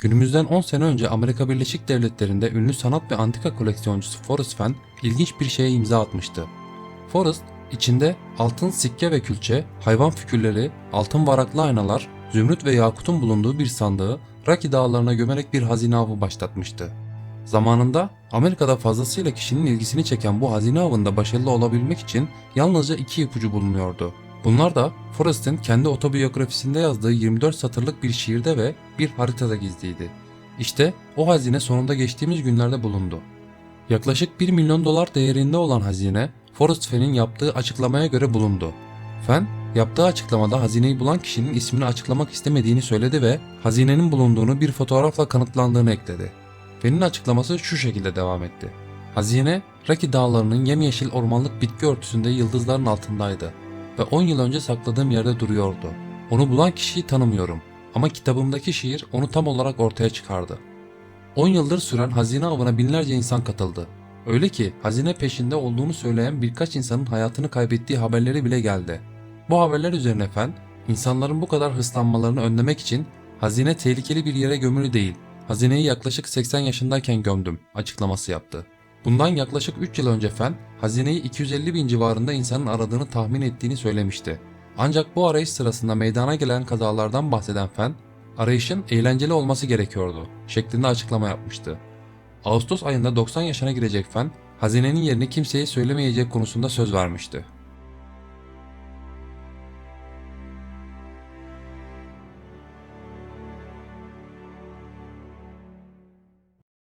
Günümüzden 10 sene önce Amerika Birleşik Devletleri'nde ünlü sanat ve antika koleksiyoncusu Forrest Fenn ilginç bir şeye imza atmıştı. Forrest, içinde altın sikke ve külçe, hayvan figürleri, altın varaklı aynalar, zümrüt ve yakutun bulunduğu bir sandığı Rocky dağlarına gömerek bir hazine avı başlatmıştı. Zamanında Amerika'da fazlasıyla kişinin ilgisini çeken bu hazine avında başarılı olabilmek için yalnızca iki ipucu bulunuyordu. Bunlar da Forrest'in kendi otobiyografisinde yazdığı 24 satırlık bir şiirde ve bir haritada gizliydi. İşte o hazine sonunda geçtiğimiz günlerde bulundu. Yaklaşık 1 milyon dolar değerinde olan hazine Forrest Fenn'in yaptığı açıklamaya göre bulundu. Fenn, yaptığı açıklamada hazineyi bulan kişinin ismini açıklamak istemediğini söyledi ve hazinenin bulunduğunu bir fotoğrafla kanıtlandığını ekledi. Fenn'in açıklaması şu şekilde devam etti. Hazine, Rocky dağlarının yemyeşil ormanlık bitki örtüsünde yıldızların altındaydı ve 10 yıl önce sakladığım yerde duruyordu. Onu bulan kişiyi tanımıyorum ama kitabımdaki şiir onu tam olarak ortaya çıkardı. 10 yıldır süren hazine avına binlerce insan katıldı. Öyle ki hazine peşinde olduğunu söyleyen birkaç insanın hayatını kaybettiği haberleri bile geldi. Bu haberler üzerine Fen, insanların bu kadar hırslanmalarını önlemek için hazine tehlikeli bir yere gömülü değil, hazineyi yaklaşık 80 yaşındayken gömdüm açıklaması yaptı. Bundan yaklaşık 3 yıl önce Fen, hazineyi 250 bin civarında insanın aradığını tahmin ettiğini söylemişti. Ancak bu arayış sırasında meydana gelen kazalardan bahseden Fen, arayışın eğlenceli olması gerekiyordu şeklinde açıklama yapmıştı. Ağustos ayında 90 yaşına girecek Fen, hazinenin yerini kimseye söylemeyecek konusunda söz vermişti.